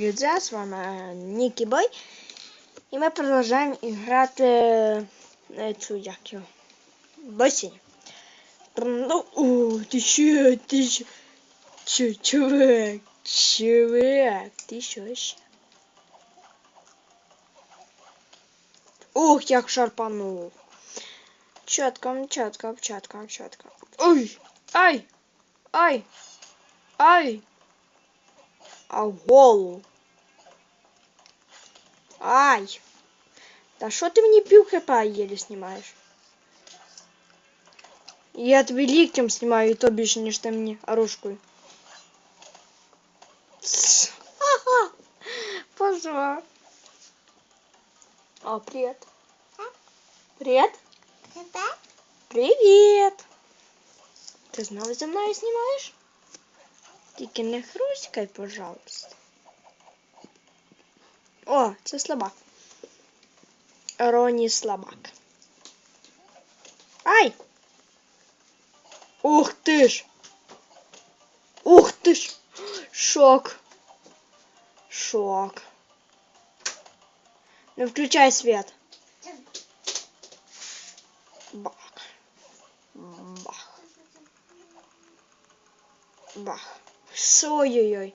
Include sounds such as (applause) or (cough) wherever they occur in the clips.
Друзья, с вами Ники Бой. І ми продовжуємо грати е, цю эту його. Бассейн. Ну, о, ти що, ти що? Чо, чувак, чувак, ти що ще? Ух, як шарпанув. Четко, четко, чітко, чітко. Ой, ай, ай, ай. А в голову. Ай! Да что ты мне пил хп еле снимаешь? Я от великим снимаю, и то бишь не что мне оружку. Пожалуйста. пошла. О, привет. А? Привет. Привет. Ты снова за мной снимаешь? Тики, нахрускай, пожалуйста. О, це слабак. Роні слабак. Ай! Ух ти ж! Ух ти ж! Шок! Шок. Не включай свет. Бах. Бах. Бах. Ой-ой-ой.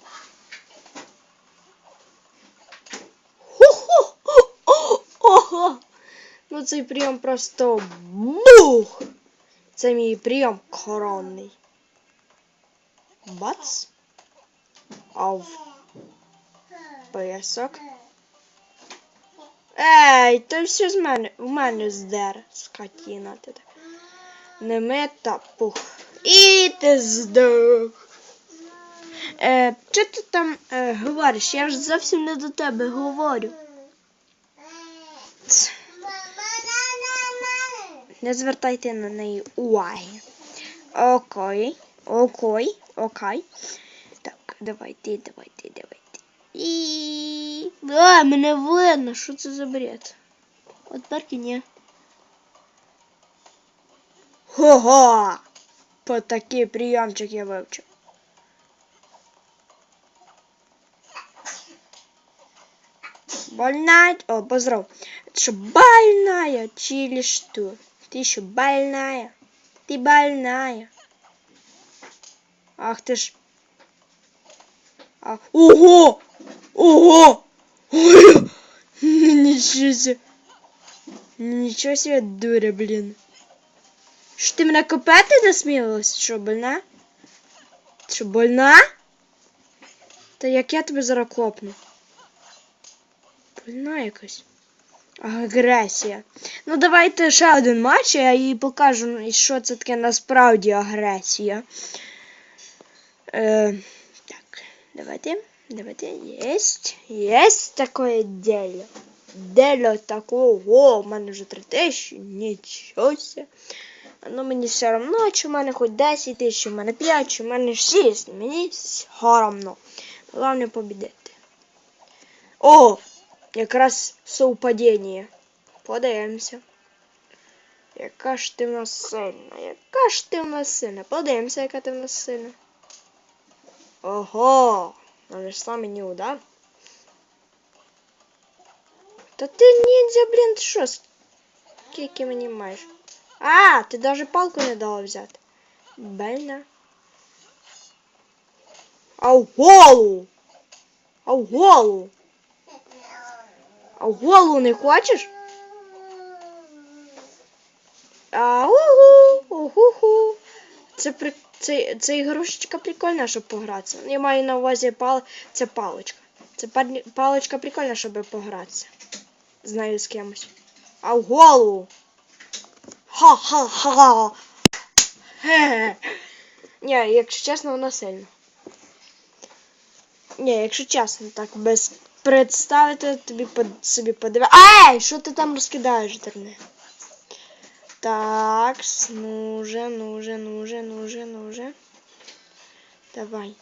Цей прийом просто бух! Це мій прийом коронний. Бац. Ав. Поясок. Ей, то все з мене, в мене здер, скотіна ти так. Не мета пух. І ти здох. Е, що ти там е, говориш? Я ж зовсім не до тебе говорю. Не звертайте на неї уваги. Окей, окей, окей. Так, давайте, давайте, давайте. І. А, мене видно, що це за бред? От тепер ні. Хо-ха! По такий прийомчик я вивчив. Больная? О, поздрав. Что, больная? Или что? Ты еще больная? Ты больная? Ах ты ж. А, ого! Ого! Ой! (laughs) Ничего себе. Ничего себе, дура, блин. Що ти мене копати насмілилась? Що, больна? Що, больна? Та як я тебе зараз копну? Больна якась. Агресія. Ну, давайте ще один матч, я їй покажу, що це таке насправді агресія. Е, так, давайте. Давайте. Єсть. Єсть таке дело. Дело такого. У мене вже три тисячі. Нічого. Ну мені все одно, чи в мене хоч 10 тисяч, чи в мене 5, чи в мене 6. Мені все одно. Головне побідити. О! Якраз совпадіння. Подивимося. Яка ж ти в нас сильна? Яка ж ти в нас сильна? Подивимося, яка ти в нас сильна. Ого! Нанесла мені удар. Та ти ніндзя, блін, ти що? Скільки мені маєш? А, ти даже палку не дала взяти. Больно. А в голову! А в голову! А в голову не хочеш? А угу, угу. Це при це, це ігрушечка прикольна, щоб погратися. Я маю на увазі пал... це паличка. Це паличка прикольна, щоб погратися. Знаю з кимось. А в голову. Ха-ха-ха. Хе. Ні, якщо чесно, вона сильна. Ні, якщо чесно, так без представити тобі под- собі подиви. Ей, що ти там розкидаєш, дурне? Так, с- ну уже, ну уже, ну уже, ну уже, ну уже. Давай.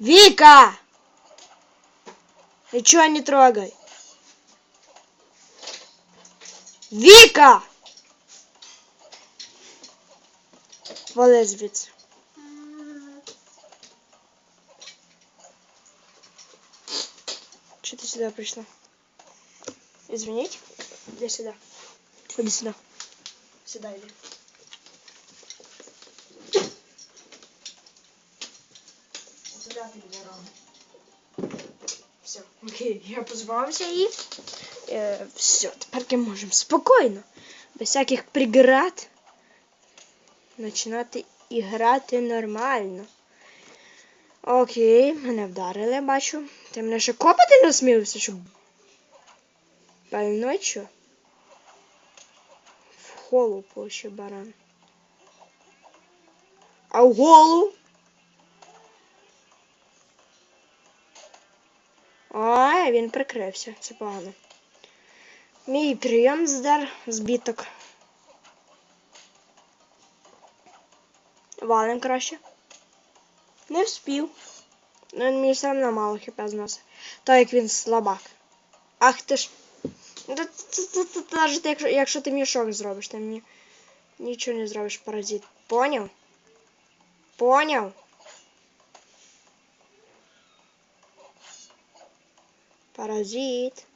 Вика! Ничего не трогай. Вика! Вали Что ты сюда пришла? Извините. Иди сюда. Иди сюда. Сюда иди. Сюда ты дорога. Все, окей, я позвався і е, все, тепер ми можемо спокійно, без всяких преград, починати і нормально. Окей, мене вдарили, бачу. Ти мене ще копати насмілився, щоб. Пальнуть що? В холопу ще баран. А в голову? Ой, він прикрився, це погано. Мій прийом здар збіток. Валим краще. Не вспів. Ну, він мені все одно мало хп зносить. Так як він слабак. Ах ти ж. Та- та- та- та- та- Навіть якщо, якщо ти мішок зробиш, ти мені нічого не зробиш, паразит. Поняв? Поняв? Паразит.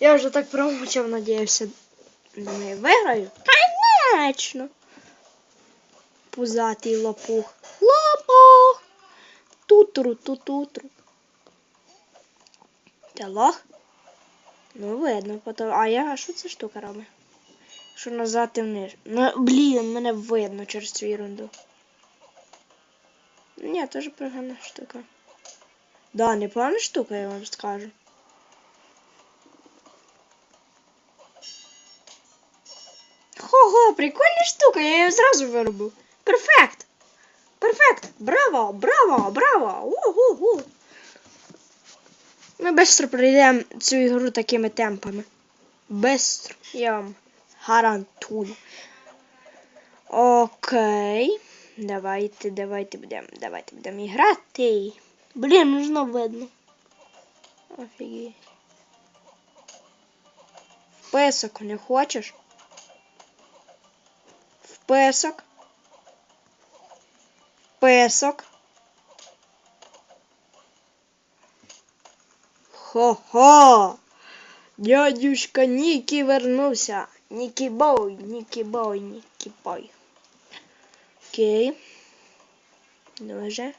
Я вже так промовчав, надіявся. Думаю, виграю? Конечно. Пузатий лопух. Лопух! Тутру, ту-тутру. Ти лох? Ну, видно, потім. А я, що ця штука робить? Що назад і вниз. Ну, блін, мене видно через цю ерунду. Ні, теж погана штука. Да, непогана штука, я вам скажу. Хо-хо, прикольна штука, я її зразу виробив. Перфект! Перфект! Браво! Браво! Браво! Угу-гу! Ми швидко пройдемо цю ігру такими темпами. Бистро, я вам гарантую. Окей. Давайте, давайте будемо. Давайте будемо грати. Блін, нужно видно. Офігеть. В песок не хочеш? Песок. Песок. Хо-хо! Дядюшка Нікі вернувся. Нікі бой, Нікі бой, Нікі бой. Окей. Дуже.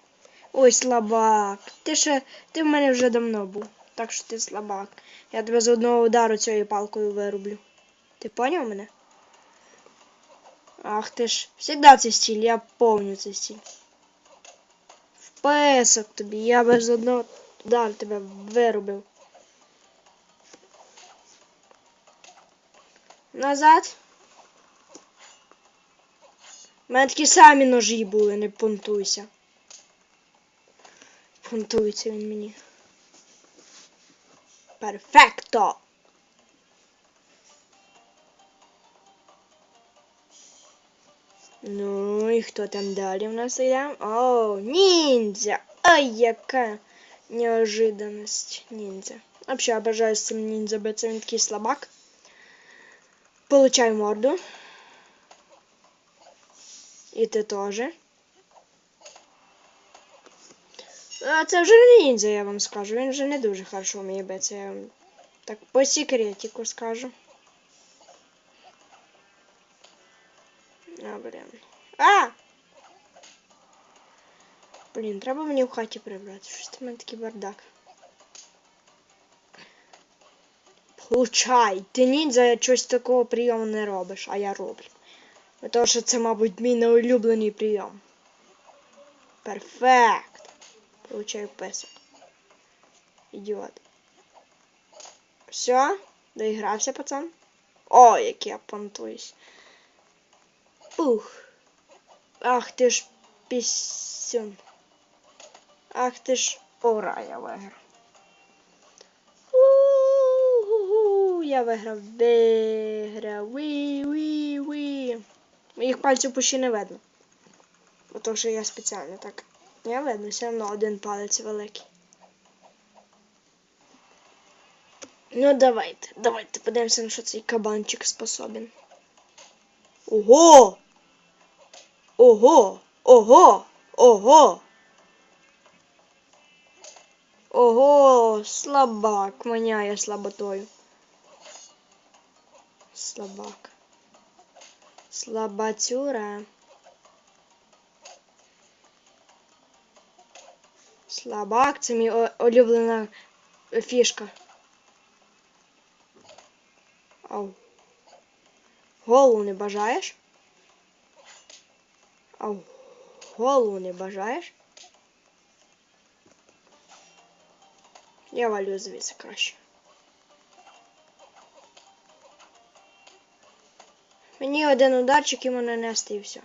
Ой, слабак. Ти ще, ти в мене вже давно був. Так що ти слабак. Я тебе з одного удару цією палкою вирублю. Ти поняв мене? Ах ти ж, всегда це стиль, я помню цей стиль. В песок тобі, я без одного удару тебе вирубив. Назад. У мене такі самі ножі були, не понтуйся. Понтується він мені. Перфекто! Ну і хто там далі в нас йде? О, ніндзя! Ай, яка неожиданность ніндзя. Вообще обожаю з цим ніндзя, бо це слабак. Получай морду. І ти теж. А це вже не ніндзя, я вам скажу. Він вже не дуже хорошо вміє битися. Я так по секретику скажу. А, блін. А! Блін, треба мені в хаті прибрати. Щось там мене такий бардак. Получай! Ти ніндзя щось такого прийому не робиш, а я роблю. Тому що це, мабуть, мій неулюблений прийом. Перфект. Получаю песок. Ідіот. Все? Доігрався, пацан? О, як я понтуюсь. Пух. Ах ти ж пісюн. Ах ти ж ура, я виграв. Я виграв, виграв, ві, ві, ві. Моїх пальців почти не видно. Бо то, що я спеціально так. Я видно, все одно один палець великий. Ну давайте, давайте подивимося, на що цей кабанчик способен. Ого! Ого! Ого! Ого! Ого, слабак, маняє слаботою. Слабак. Слабацюра. Слабак, це мій улюблена фішка. Ау. Голову не бажаєш? Ау. Голову не бажаєш? Я валю звідси краще. Мені один ударчик йому нанести і все.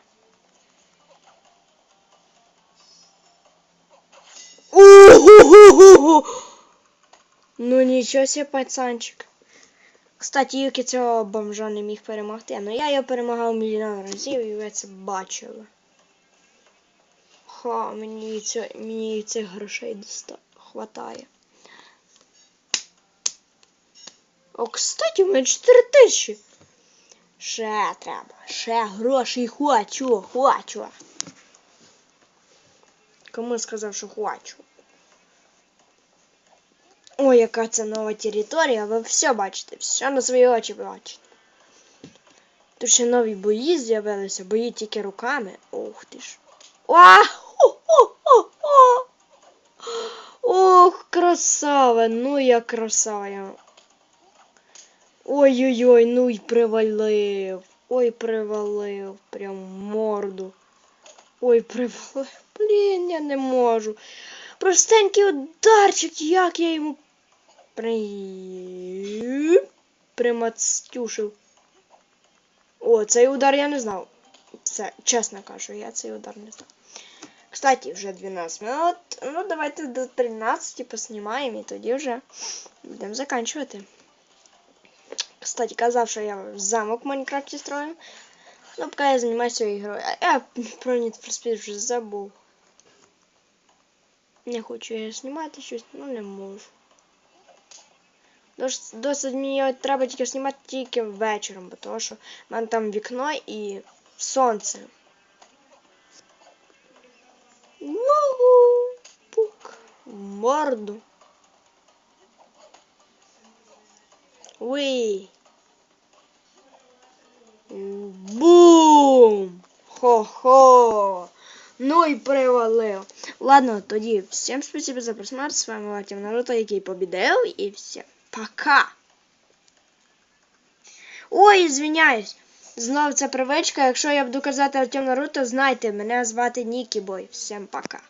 Ну нічого себе, пацанчик. Кстати, Юкі цього бомжа не міг перемогти, але я його перемагав мільйон разів і ви це бачили. Ха, мені, це, мені цих грошей доста хватає. О, кстати, у мене 4 тисячі. Ще треба, ще грошей хочу, хочу. Кому сказав, що хочу? Ой, яка це нова територія, ви все бачите, все на свої очі бачите. Тут ще нові бої з'явилися, бої тільки руками. Ух ти ж. Уа! Ох, красава, ну я красава. Ой-ой-ой, ну й привалив. Ой, привалив. Прям морду. Ой, привалив. Блін, я не можу. Простенький ударчик, як я йому при... примацтюшив. О, цей удар я не знав. Це, чесно кажу, я цей удар не знав. Кстати, вже 12 минут. Ну, давайте до 13 поснімаємо і тоді вже будемо заканчувати. Кстати, казав, що я замок в Майнкрафті строю. Ну, поки я займаюся ігрою. Я про Need for Speed вже забув. Не хочу я знімати щось, ну не можу. Дос- Досить мені треба тільки знімати тільки вечором, бо тому що в мене там вікно і сонце. Морду. Уи. Бум! Хо-хо! Ну і привалив. Ладно, тоді всім спасибо за просмотр. З вами Латів Наруто, який побідив. І всім пока! Ой, звиняюсь. Знов це привичка. Якщо я буду казати Артем Наруто, знайте, мене звати Нікі Бой. Всім пока.